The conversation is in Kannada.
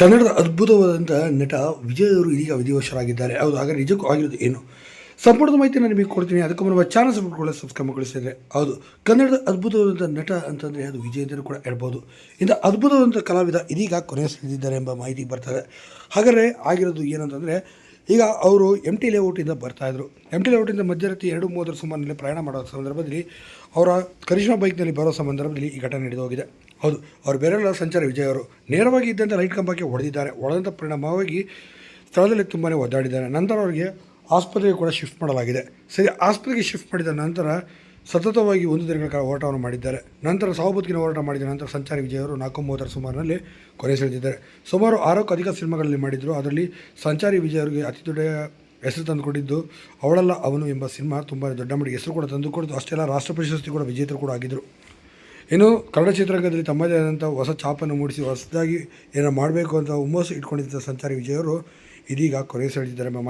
ಕನ್ನಡದ ಅದ್ಭುತವಾದಂಥ ನಟ ವಿಜಯ್ ಅವರು ಇದೀಗ ವಿಧಿವಶರಾಗಿದ್ದಾರೆ. ಹೌದು, ಹಾಗಾದ್ರೆ ನಿಜಕ್ಕೂ ಆಗಿರೋದು ಏನು? ಸಂಪೂರ್ಣದ ಮಾಹಿತಿ ನಾನು ನಿಮಗೆ ಕೊಡ್ತೀನಿ. ಅದಕ್ಕೆ ಮುನ್ನ ಚಾನಲ್ ಸಬ್ಸ್ಕ್ರೈಬ್ ಕೂಡ ಸಬ್ಸ್ಕ್ರೈಬ್ ಮಾಡಿಸಿದ್ರೆ ಹೌದು, ಕನ್ನಡದ ಅದ್ಭುತವಾದಂಥ ನಟ ಅಂತಂದರೆ ಅದು ವಿಜಯ್ ಅಂತಲೂ ಕೂಡ ಹೇಳ್ಬೋದು. ಇಂಥ ಅದ್ಭುತವಾದಂಥ ಕಲಾವಿದ ಇದೀಗ ಕೊನೆ ಸಿದ್ದಿದ್ದಾರೆ ಎಂಬ ಮಾಹಿತಿ ಬರ್ತಾರೆ ಹಾಗಾದರೆ ಆಗಿರೋದು ಏನಂತಂದರೆ ಈಗ ಅವರು ಎಂ ಟಿ ಲೇಔಟಿಂದ ಬರ್ತಾಯಿದ್ರು ಎಂ ಟಿ ಲೇಔಟಿಂದ ಮಧ್ಯರಾತ್ರಿ ಎರಡು ಮೂವತ್ತರ ಸುಮಾರಿನಲ್ಲಿ ಪ್ರಯಾಣ ಮಾಡೋ ಸಂದರ್ಭದಲ್ಲಿ ಅವರ ಕರಿಷ್ಮಾ ಬೈಕ್ನಲ್ಲಿ ಬರೋ ಸಂದರ್ಭದಲ್ಲಿ ಈ ಘಟನೆ ನಡೆದು ಹೋಗಿದೆ ಹೌದು, ಅವರು ಬೇರೆಲ್ಲ ಸಂಚಾರ ವಿಜಯ್ ಅವರು. ನೇರವಾಗಿ ಇದ್ದಂಥ ಲೈಟ್ ಕಂಬಕ್ಕೆ ಹೊಡೆದಿದ್ದಾರೆ. ಹೊಡೆದಂಥ ಪರಿಣಾಮವಾಗಿ ಸ್ಥಳದಲ್ಲಿ ತುಂಬಾ ಒದ್ದಾಡಿದ್ದಾರೆ. ನಂತರ ಅವರಿಗೆ ಆಸ್ಪತ್ರೆಗೆ ಕೂಡ ಶಿಫ್ಟ್ ಮಾಡಲಾಗಿದೆ. ಸರಿ, ಆಸ್ಪತ್ರೆಗೆ ಶಿಫ್ಟ್ ಮಾಡಿದ ನಂತರ ಸತತವಾಗಿ ಒಂದು ದಿನಗಳ ಕಾಲ ಹೋರಾಟವನ್ನು ಮಾಡಿದ್ದಾರೆ. ನಂತರ ಸಾವು ಬದುಕಿನ ಹೋರಾಟ ಮಾಡಿದ ನಂತರ ಸಂಚಾರಿ ವಿಜಯವರು ನಾಲ್ಕು ಮೂವತ್ತರ ಸುಮಾರಿನಲ್ಲಿ ಕೊನೆ ಸೆಳೆದಿದ್ದಾರೆ. ಸುಮಾರು ಆರಕ್ಕೂ ಅಧಿಕ ಸಿನಿಮಾಗಳಲ್ಲಿ ಮಾಡಿದರು. ಅದರಲ್ಲಿ ಸಂಚಾರಿ ವಿಜಯವರಿಗೆ ಅತಿ ದೊಡ್ಡ ಹೆಸರು ತಂದುಕೊಟ್ಟಿದ್ದು, ಅವಳಲ್ಲ ಅವನು ಎಂಬ ಸಿನಿಮಾ ತುಂಬ ದೊಡ್ಡ ಮಟ್ಟಿಗೆ ಹೆಸರು ಕೂಡ ತಂದುಕೊಡ್ತು. ಅಷ್ಟೆಲ್ಲ ರಾಷ್ಟ್ರ ಪ್ರಶಸ್ತಿ ಕೂಡ ವಿಜೇತರು ಕೂಡ ಆಗಿದ್ದರು ಇನ್ನು ಕನ್ನಡ ಚಿತ್ರರಂಗದಲ್ಲಿ ತಮ್ಮದೇ ಆದಂಥ ಹೊಸ ಛಾಪನ್ನು ಮೂಡಿಸಿ ಹೊಸದಾಗಿ ಏನೋ ಮಾಡಬೇಕು ಅಂತ ಹುಮ್ಮಸ್ಸು ಇಟ್ಕೊಂಡಿದ್ದ ಸಂಚಾರಿ ವಿಜಯ್ ಅವರು ಇದೀಗ ಕೊನೆ ಸೆಳೆದಿದ್ದಾರೆ. ಎಂಬ ಮಾಹಿತಿ